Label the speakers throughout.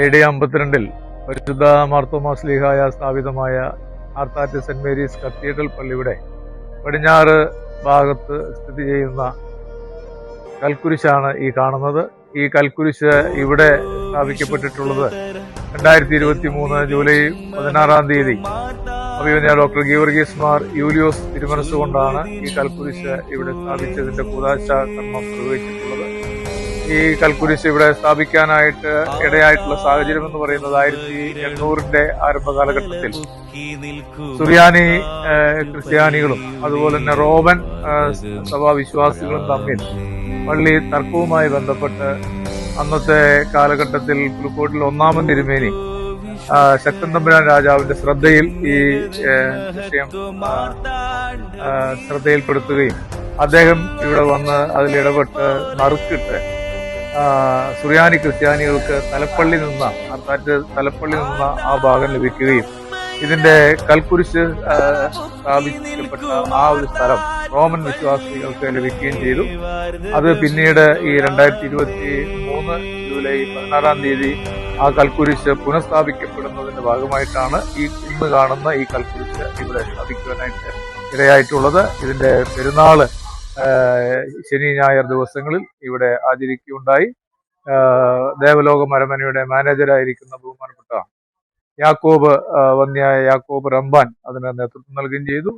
Speaker 1: A D അമ്പത്തിരണ്ടിൽ പരിശുദ്ധ മാർത്തോമാസ്ലിഹായ സ്ഥാപിതമായ Arthat saint Mary's cathedral പള്ളിയുടെ പടിഞ്ഞാറ് ഭാഗത്ത് സ്ഥിതി ചെയ്യുന്ന കൽക്കുരിശാണ് ഈ കാണുന്നത്. ഈ കൽക്കുരിശ് ഇവിടെ സ്ഥാപിക്കപ്പെട്ടിട്ടുള്ളത് രണ്ടായിരത്തി ഇരുപത്തി മൂന്ന് ജൂലൈ പതിനാറാം തീയതി. അഭിമന്യ ഡോക്ടർ ഗീവർഗീസ് മാർ യൂലിയോസ് തിരുമനസ്സുകൊണ്ടാണ് ഈ കൽക്കുരിശ് ഇവിടെ സ്ഥാപിച്ചതിന്റെ കൂതാശ കർമ്മം നിർവഹിച്ചിട്ടുള്ളത്. ഈ കൽക്കുരിശ് ഇവിടെ സ്ഥാപിക്കാനായിട്ട് ഇടയായിട്ടുള്ള സാഹചര്യം എന്ന് പറയുന്നത് ആയിരത്തി എണ്ണൂറിന്റെ ആരംഭ കാലഘട്ടത്തിൽ. സുറിയാനി ക്രിസ്ത്യാനികളും അതുപോലെ തന്നെ റോമൻ സഭാ സഭാവിശ്വാസികളും തമ്മിൽ പള്ളി തർക്കവുമായി ബന്ധപ്പെട്ട് അന്നത്തെ കാലഘട്ടത്തിൽ പുലിക്കോട്ടിൽ ഒന്നാമൻ തിരുമേനി ശക്തൻ തമ്പുരാൻ രാജാവിന്റെ ശ്രദ്ധയിൽ ഈ വിഷയം ശ്രദ്ധയിൽപ്പെടുത്തുകയും അദ്ദേഹം ഇവിടെ വന്ന് അതിൽ ഇടപെട്ട് നറുക്കിട്ട് സുറിയാനി ക്രിസ്ത്യാനികൾക്ക് തലപ്പള്ളി നിന്ന അർത്ഥാറ്റ് തലപ്പള്ളി നിന്ന ആ ഭാഗം ലഭിക്കുകയും ഇതിന്റെ കൽക്കുരിശ് സ്ഥാപിക്കപ്പെട്ട ആ ഒരു സ്ഥലം റോമൻ വിശ്വാസികൾക്ക് ലഭിക്കുകയും ചെയ്തു. അത് പിന്നീട് ഈ രണ്ടായിരത്തി ഇരുപത്തി മൂന്ന് ജൂലൈ പതിനാറാം തീയതി ആ കൽക്കുരിശ് പുനഃസ്ഥാപിക്കപ്പെടുന്നതിന്റെ ഭാഗമായിട്ടാണ് ഈ ഇന്ന് കാണുന്ന ഈ കൽക്കുരിശ് ഇവിടെ സ്ഥാപിക്കുവാനായിട്ട് ഇടയായിട്ടുള്ളത് ഇതിന്റെ പെരുന്നാൾ ശനി ഞായർ ദിവസങ്ങളിൽ ഇവിടെ ആചരിക്കുകയുണ്ടായി ദേവലോക മരമനയുടെ മാനേജരായിരിക്കുന്ന ബഹുമാനപ്പെട്ട യാക്കോബ് വന്യായ യാക്കോബ് റംബാൻ അതിന് നേതൃത്വം നൽകുകയും ചെയ്തു.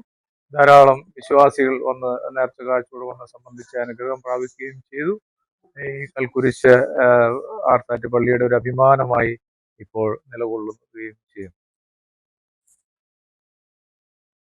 Speaker 1: ധാരാളം വിശ്വാസികൾ വന്ന് നേർച്ച കാഴ്ചയോട് വന്ന് സംബന്ധിച്ച് അനുഗ്രഹം പ്രാപിക്കുകയും ചെയ്തു. ഈ കൽക്കുരിശ് ആർത്താറ്റ് പള്ളിയുടെ ഒരു അഭിമാനമായി ഇപ്പോൾ നിലകൊള്ളുകയും ചെയ്യും.